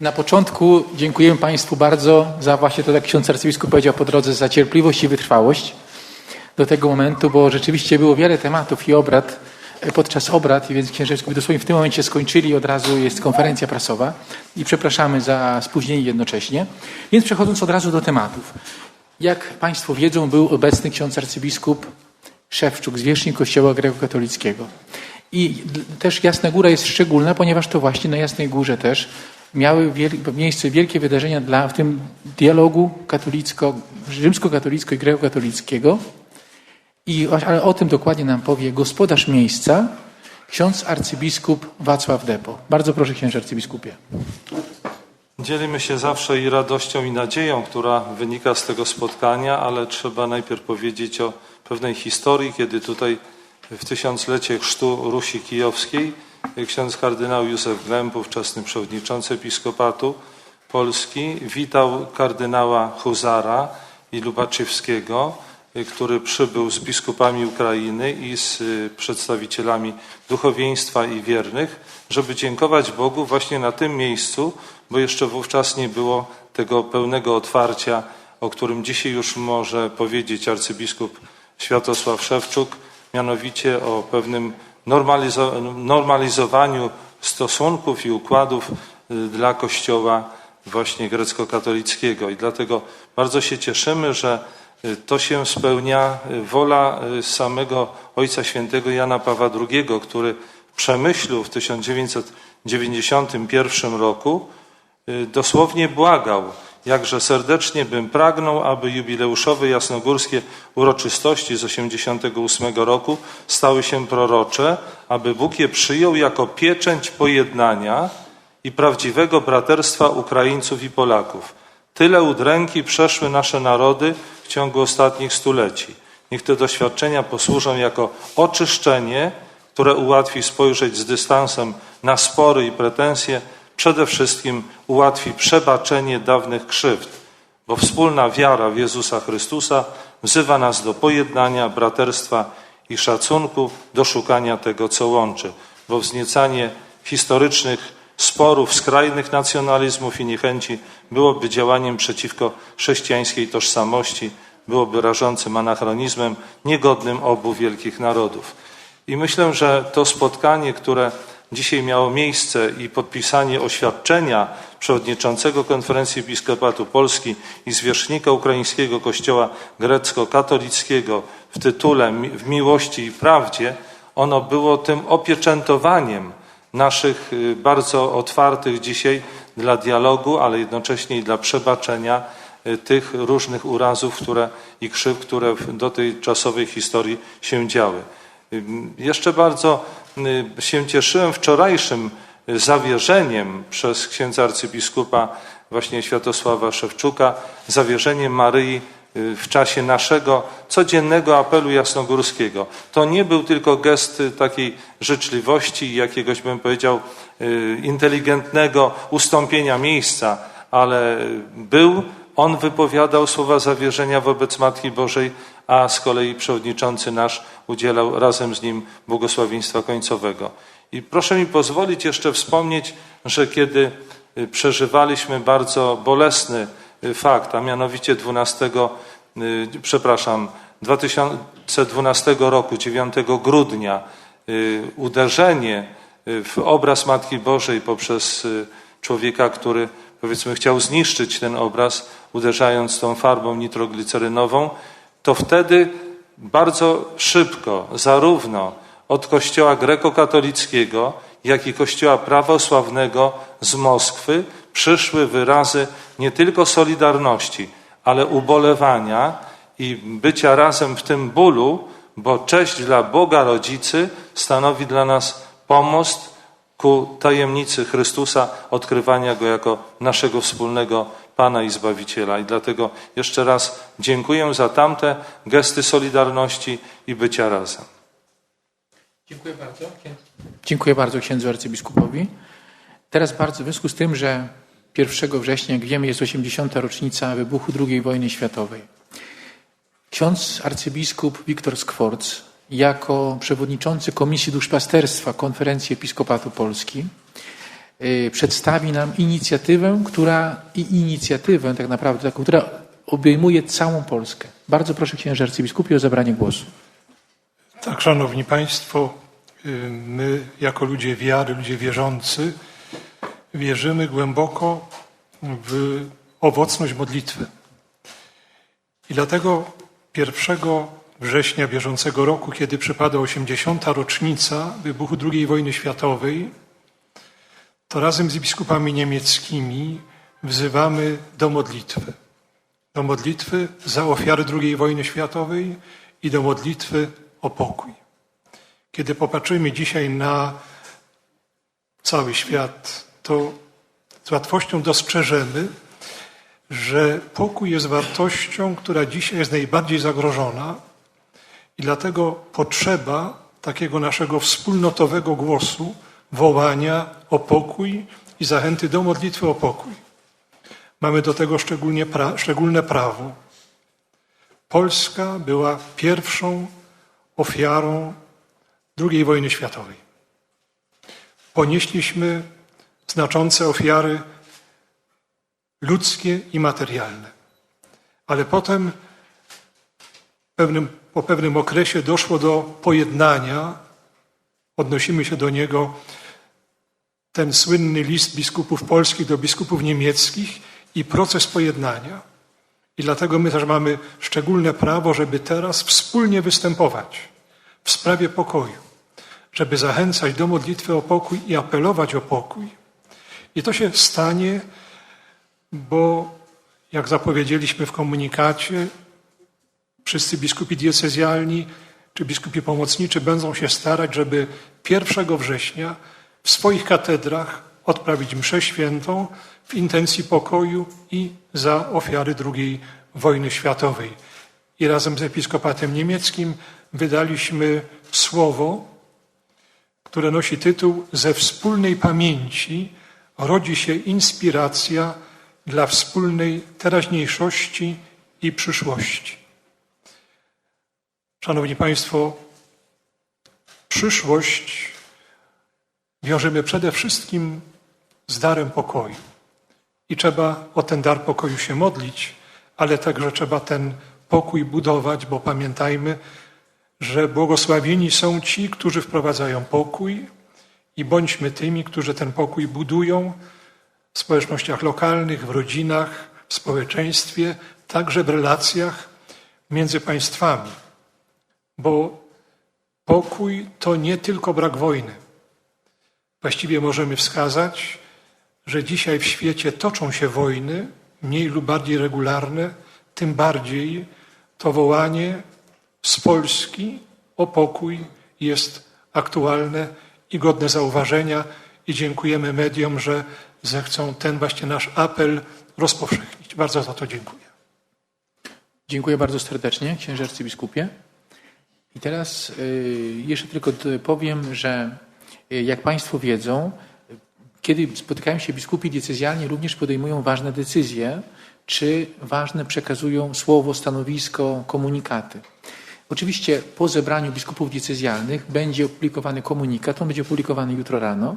Na początku dziękujemy Państwu bardzo za właśnie to, jak ksiądz arcybiskup powiedział po drodze, za cierpliwość i wytrwałość do tego momentu, bo rzeczywiście było wiele tematów i obrad e, podczas obrad, więc księże biskupi dosłownie w tym momencie skończyli, od razu jest konferencja prasowa i przepraszamy za spóźnienie jednocześnie. Więc przechodząc od razu do tematów. Jak Państwo wiedzą, był obecny ksiądz arcybiskup Szewczuk, zwierzchnik Kościoła Grekokatolickiego. I też Jasna Góra jest szczególna, ponieważ to właśnie na Jasnej Górze też miały miejsce wielkie wydarzenia dla, w tym dialogu katolicko, rzymskokatolicko i grekokatolickiego. I, ale o tym dokładnie nam powie gospodarz miejsca, ksiądz arcybiskup Wacław Depo. Bardzo proszę księże arcybiskupie. Dzielimy się zawsze i radością, i nadzieją, która wynika z tego spotkania, ale trzeba najpierw powiedzieć o pewnej historii, kiedy tutaj w tysiąclecie chrztu Rusi Kijowskiej ksiądz kardynał Józef Glem, ówczesny przewodniczący episkopatu Polski, witał kardynała Huzara i Lubaczewskiego, który przybył z biskupami Ukrainy i z y, przedstawicielami duchowieństwa i wiernych, żeby dziękować Bogu właśnie na tym miejscu, bo jeszcze wówczas nie było tego pełnego otwarcia, o którym dzisiaj już może powiedzieć arcybiskup Światosław Szewczuk, mianowicie o pewnym normalizowaniu stosunków i układów y, dla Kościoła właśnie grecko-katolickiego. I dlatego bardzo się cieszymy, że y, to się spełnia y, wola samego Ojca Świętego Jana Pawła II, który w Przemyślu w 1991 roku dosłownie błagał, jakże serdecznie bym pragnął, aby jubileuszowe jasnogórskie uroczystości z 88 roku stały się prorocze, aby Bóg je przyjął jako pieczęć pojednania i prawdziwego braterstwa Ukraińców i Polaków. Tyle udręki przeszły nasze narody w ciągu ostatnich stuleci. Niech te doświadczenia posłużą jako oczyszczenie, które ułatwi spojrzeć z dystansem na spory i pretensje, przede wszystkim ułatwi przebaczenie dawnych krzywd, bo wspólna wiara w Jezusa Chrystusa wzywa nas do pojednania, braterstwa i szacunku, do szukania tego, co łączy, bo wzniecanie historycznych sporów, skrajnych nacjonalizmów i niechęci byłoby działaniem przeciwko chrześcijańskiej tożsamości, byłoby rażącym anachronizmem, niegodnym obu wielkich narodów. I myślę, że to spotkanie, które dzisiaj miało miejsce i podpisanie oświadczenia przewodniczącego Konferencji Episkopatu Polski i zwierzchnika Ukraińskiego Kościoła Grecko-Katolickiego w tytule W miłości i prawdzie, ono było tym opieczętowaniem naszych y, bardzo otwartych dzisiaj dla dialogu, ale jednocześnie i dla przebaczenia y, tych różnych urazów które, i krzyw, które w dotychczasowej historii się działy. Jeszcze bardzo się cieszyłem wczorajszym y, zawierzeniem przez księdza arcybiskupa właśnie Światosława Szewczuka, zawierzeniem Maryi y, w czasie naszego codziennego apelu jasnogórskiego. To nie był tylko gest y, takiej życzliwości i jakiegoś, bym powiedział, y, inteligentnego ustąpienia miejsca, ale y, był, on wypowiadał słowa zawierzenia wobec Matki Bożej, a z kolei przewodniczący nasz udzielał razem z nim błogosławieństwa końcowego. I proszę mi pozwolić jeszcze wspomnieć, że kiedy y, przeżywaliśmy bardzo bolesny y, fakt, a mianowicie 12, y, przepraszam, 2012 roku, 9 grudnia, uderzenie w obraz Matki Bożej poprzez człowieka, który powiedzmy chciał zniszczyć ten obraz, uderzając tą farbą nitroglicerynową, to wtedy bardzo szybko, zarówno od Kościoła grekokatolickiego, jak i Kościoła prawosławnego z Moskwy przyszły wyrazy nie tylko solidarności, ale ubolewania i bycia razem w tym bólu, bo cześć dla Boga Rodzicy stanowi dla nas pomost ku tajemnicy Chrystusa, odkrywania Go jako naszego wspólnego Pana i Zbawiciela. I dlatego jeszcze raz dziękuję za tamte gesty solidarności i bycia razem. Dziękuję bardzo. Dziękuję bardzo księdzu arcybiskupowi. Teraz bardzo w związku z tym, że 1 września, jak wiemy, jest 80. rocznica wybuchu II wojny światowej. Ksiądz arcybiskup Wiktor Skworc jako przewodniczący Komisji Duszpasterstwa Konferencji Episkopatu Polski przedstawi nam inicjatywę, która i inicjatywę tak naprawdę która obejmuje całą Polskę. Bardzo proszę księże arcybiskupie o zabranie głosu. Tak, szanowni państwo, y, my jako ludzie wiary, ludzie wierzący, wierzymy głęboko w owocność modlitwy. I dlatego 1 września bieżącego roku, kiedy przypada 80. rocznica wybuchu II wojny światowej, to razem z biskupami niemieckimi wzywamy do modlitwy. Do modlitwy za ofiary II wojny światowej i do modlitwy o pokój. Kiedy popatrzymy dzisiaj na cały świat, to z łatwością dostrzeżemy, że pokój jest wartością, która dzisiaj jest najbardziej zagrożona i dlatego potrzeba takiego naszego wspólnotowego głosu, wołania o pokój i zachęty do modlitwy o pokój. Mamy do tego pra- szczególne prawo. Polska była pierwszą ofiarą II wojny światowej. Ponieśliśmy znaczące ofiary ludzkie i materialne. Ale potem pewnym, po pewnym okresie doszło do pojednania, odnosimy się do niego, ten słynny list biskupów polskich do biskupów niemieckich i proces pojednania. I dlatego my też mamy szczególne prawo, żeby teraz wspólnie występować w sprawie pokoju, żeby zachęcać do modlitwy o pokój i apelować o pokój. I to się stanie, bo jak zapowiedzieliśmy w komunikacie, wszyscy biskupi diecezjalni czy biskupi pomocniczy będą się starać, żeby 1 września w swoich katedrach odprawić mszę świętą w intencji pokoju i za ofiary II wojny światowej. I razem z episkopatem niemieckim wydaliśmy słowo, które nosi tytuł Ze wspólnej pamięci rodzi się inspiracja dla wspólnej teraźniejszości i przyszłości. Szanowni Państwo, przyszłość wiążemy przede wszystkim z darem pokoju. I trzeba o ten dar pokoju się modlić, ale także trzeba ten pokój budować, bo pamiętajmy, że błogosławieni są ci, którzy wprowadzają pokój i bądźmy tymi, którzy ten pokój budują w społecznościach lokalnych, w rodzinach, w społeczeństwie, także w relacjach między państwami. Bo pokój to nie tylko brak wojny. Właściwie możemy wskazać, że dzisiaj w świecie toczą się wojny, mniej lub bardziej regularne, tym bardziej to wołanie z Polski o pokój jest aktualne i godne zauważenia i dziękujemy mediom, że zechcą ten właśnie nasz apel rozpowszechnić. Bardzo za to dziękuję. Dziękuję bardzo serdecznie, księże arcybiskupie. I teraz y, jeszcze tylko powiem, że jak Państwo wiedzą, y, kiedy spotykają się biskupi diecezjalni, również podejmują ważne decyzje, czy ważne przekazują słowo, stanowisko, komunikaty. Oczywiście po zebraniu biskupów diecezjalnych będzie opublikowany komunikat, on będzie opublikowany jutro rano.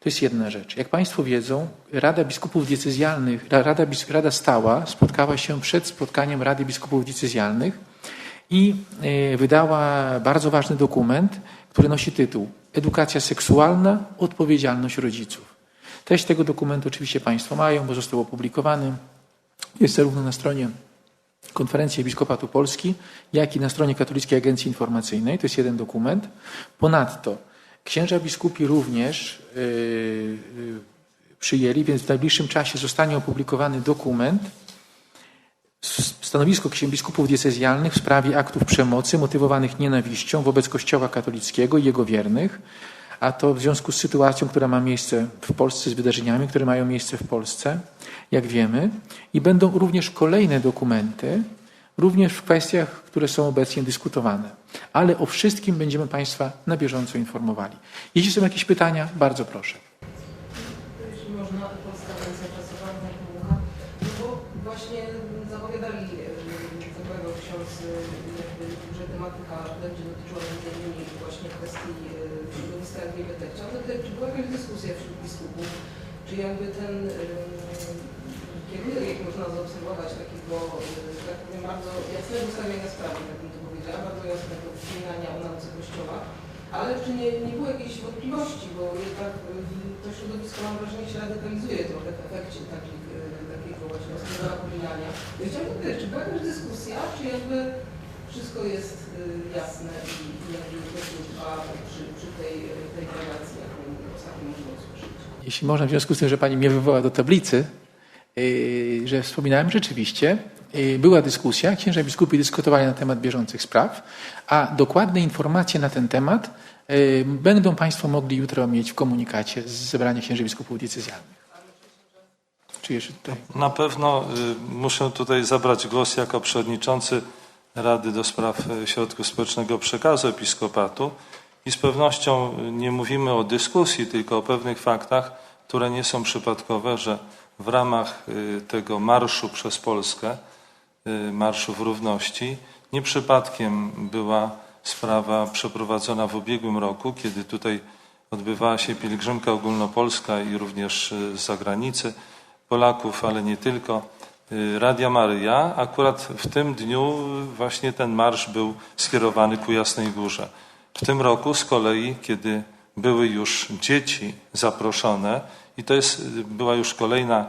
To jest jedna rzecz. Jak Państwo wiedzą, Rada Biskupów Diecezjalnych, Ra- Rada, Rada Stała spotkała się przed spotkaniem Rady Biskupów Diecezjalnych i e, wydała bardzo ważny dokument, który nosi tytuł Edukacja seksualna, odpowiedzialność rodziców. Treść tego dokumentu oczywiście Państwo mają, bo został opublikowany. Jest zarówno na stronie Konferencji Episkopatu Polski, jak i na stronie Katolickiej Agencji Informacyjnej. To jest jeden dokument. Ponadto księża biskupi również yy, yy, przyjęli, więc w najbliższym czasie zostanie opublikowany dokument stanowisko księży biskupów diecezjalnych w sprawie aktów przemocy motywowanych nienawiścią wobec Kościoła katolickiego i jego wiernych, a to w związku z sytuacją, która ma miejsce w Polsce, z wydarzeniami, które mają miejsce w Polsce, jak wiemy, i będą również kolejne dokumenty, również w kwestiach, które są obecnie dyskutowane. Ale o wszystkim będziemy Państwa na bieżąco informowali. Jeśli są jakieś pytania, bardzo proszę. Jeśli można, Polska Agencja Prasowa Dmucha, no bo właśnie zapowiadali e, dobrego ksiądz, e, jakby, że tematyka będzie dotyczyła między innymi właśnie kwestii e, środowiska LGBT. Chciałam zapytać, czy była jakaś dyskusja wśród biskupów, czy jakby ten kierunek można zaobserwować takiego, y, tak powiem, bardzo jasnego ustawienia sprawy, tak bym to powiedziała, bardzo jasnego wspominania o nauce Kościoła, ale czy nie, nie było jakiejś wątpliwości, bo jednak y, to środowisko mam wrażenie się radykalizuje trochę w efekcie takich, y, takiego właśnie ostrego napominania. Ja chciałam zapytać, czy była jakaś dyskusja, czy jakby wszystko jest jasne i jakby Kościół trwa przy, przy tej Jeśli można, w związku z tym, że Pani mnie wywoła do tablicy, yy, że wspominałem rzeczywiście, yy, była dyskusja, księża biskupi dyskutowali na temat bieżących spraw, a dokładne informacje na ten temat yy, będą Państwo mogli jutro mieć w komunikacie z zebrania księży biskupów decyzjalnych. Czy jeszcze tutaj? Na pewno y, muszę tutaj zabrać głos jako przewodniczący Rady do Spraw y, Środków Społecznego Przekazu Episkopatu i z pewnością nie mówimy o dyskusji, tylko o pewnych faktach, które nie są przypadkowe, że w ramach y, tego marszu przez Polskę, y, Marszów Równości, nie przypadkiem była sprawa przeprowadzona w ubiegłym roku, kiedy tutaj odbywała się pielgrzymka ogólnopolska i również y, z zagranicy Polaków, ale nie tylko, Radia Maryja. Akurat w tym dniu właśnie ten marsz był skierowany ku Jasnej Górze. W tym roku z kolei, kiedy były już dzieci zaproszone i to jest, była już kolejna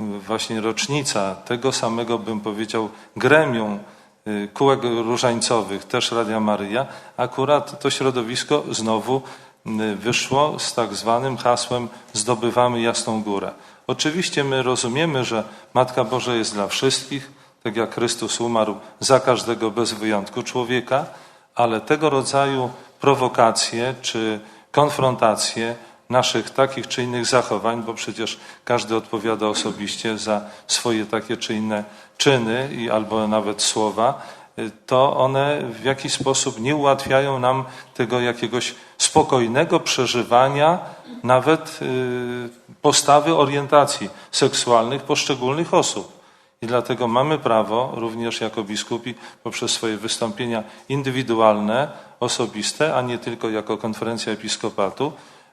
y, właśnie rocznica tego samego, bym powiedział, gremium y, kółek różańcowych, też Radia Maryja, akurat to środowisko znowu y, wyszło z tak zwanym hasłem Zdobywamy Jasną Górę. Oczywiście my rozumiemy, że Matka Boża jest dla wszystkich, tak jak Chrystus umarł za każdego bez wyjątku człowieka, ale tego rodzaju prowokacje czy konfrontacje naszych takich czy innych zachowań, bo przecież każdy odpowiada osobiście za swoje takie czy inne czyny i albo nawet słowa, y, to one w jakiś sposób nie ułatwiają nam tego jakiegoś spokojnego przeżywania nawet y, postawy orientacji seksualnych poszczególnych osób. I dlatego mamy prawo, również jako biskupi, poprzez swoje wystąpienia indywidualne, osobiste, a nie tylko jako konferencja episkopatu,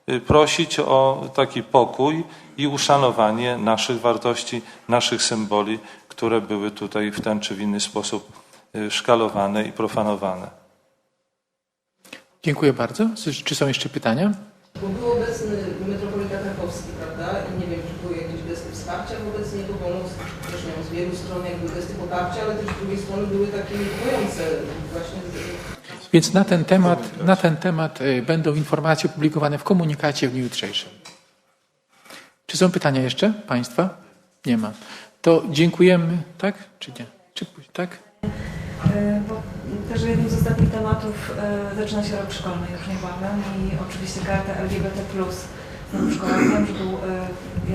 y, prosić o taki pokój i uszanowanie naszych wartości, naszych symboli, które były tutaj w ten czy w inny sposób y, szkalowane i profanowane. Dziękuję bardzo. Czy są jeszcze pytania? Bo był obecny metropolita krakowski, prawda? I nie wiem, czy były jakieś gesty wsparcia wobec niego, bo on też miał z wielu stron ale też z drugiej strony były takie niepokojące właśnie. Więc na ten temat, na ten temat y, będą informacje opublikowane w komunikacie w dniu jutrzejszym. Czy są pytania jeszcze Państwa? Nie ma. To dziękujemy, tak? Czy nie? Czy później, tak? E, Bo też jednym z ostatnich tematów e, zaczyna się rok szkolny już niebawem i oczywiście karta LGBT+. W szkołach wiem, że był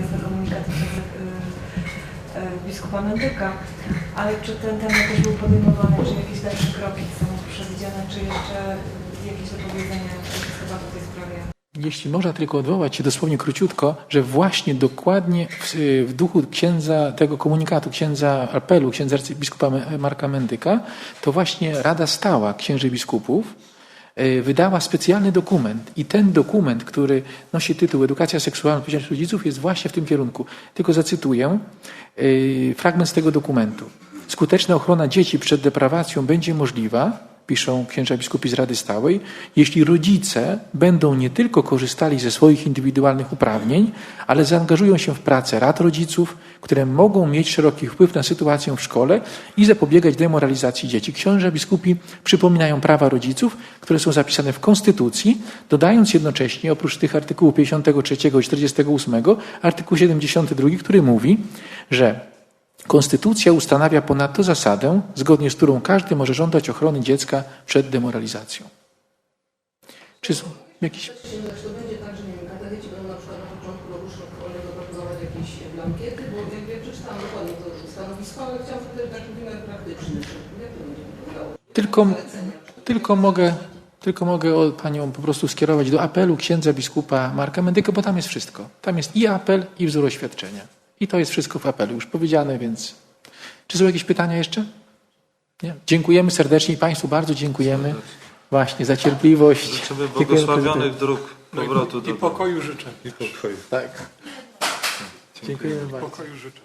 jasny komunikat przez e, e, biskupa Mendyka, ale czy ten temat też był podejmowany, czy jakieś dalsze kroki są przewidziane, czy jeszcze jakieś dopowiedzenia episkopatu w tej sprawie? Jeśli można tylko odwołać się dosłownie króciutko, że właśnie dokładnie w, w duchu księdza, tego komunikatu, księdza apelu, księdza arcybiskupa Me- Marka Mendyka, to właśnie Rada Stała Księży Biskupów e, wydała specjalny dokument i ten dokument, który nosi tytuł Edukacja seksualna odpowiedzialność rodziców jest właśnie w tym kierunku. Tylko zacytuję e, fragment z tego dokumentu. Skuteczna ochrona dzieci przed deprawacją będzie możliwa, piszą księża biskupi z Rady Stałej, jeśli rodzice będą nie tylko korzystali ze swoich indywidualnych uprawnień, ale zaangażują się w pracę rad rodziców, które mogą mieć szeroki wpływ na sytuację w szkole i zapobiegać demoralizacji dzieci. Księża biskupi przypominają prawa rodziców, które są zapisane w Konstytucji, dodając jednocześnie oprócz tych artykułów 53 i 48 artykuł 72, który mówi, że Konstytucja ustanawia ponadto zasadę, zgodnie z którą każdy może żądać ochrony dziecka przed demoralizacją. Czy są jakieś. Czy to będzie tak, że nie wiem, katecheci będą na przykład na początku roku szkolnego proponować jakieś blankiety, bo jakby ja przeczytałam dokładnie to stanowisko, ale chciałam zapytać taki wymiar praktyczny, czy jak to będzie wyglądało? Tylko, tylko mogę, tylko mogę panią po prostu skierować do apelu księdza biskupa Marka Mendyka, bo tam jest wszystko. Tam jest i apel, i wzór oświadczenia. I to jest wszystko w apelu już powiedziane, więc. Czy są jakieś pytania jeszcze? Nie? Dziękujemy serdecznie i Państwu bardzo dziękujemy właśnie za cierpliwość. Życzymy Dziękujemy błogosławionych dróg No i, powrotu po- i do pokoju życzę. i pokoju. Tak. Dziękujemy bardzo. Pokoju życzę.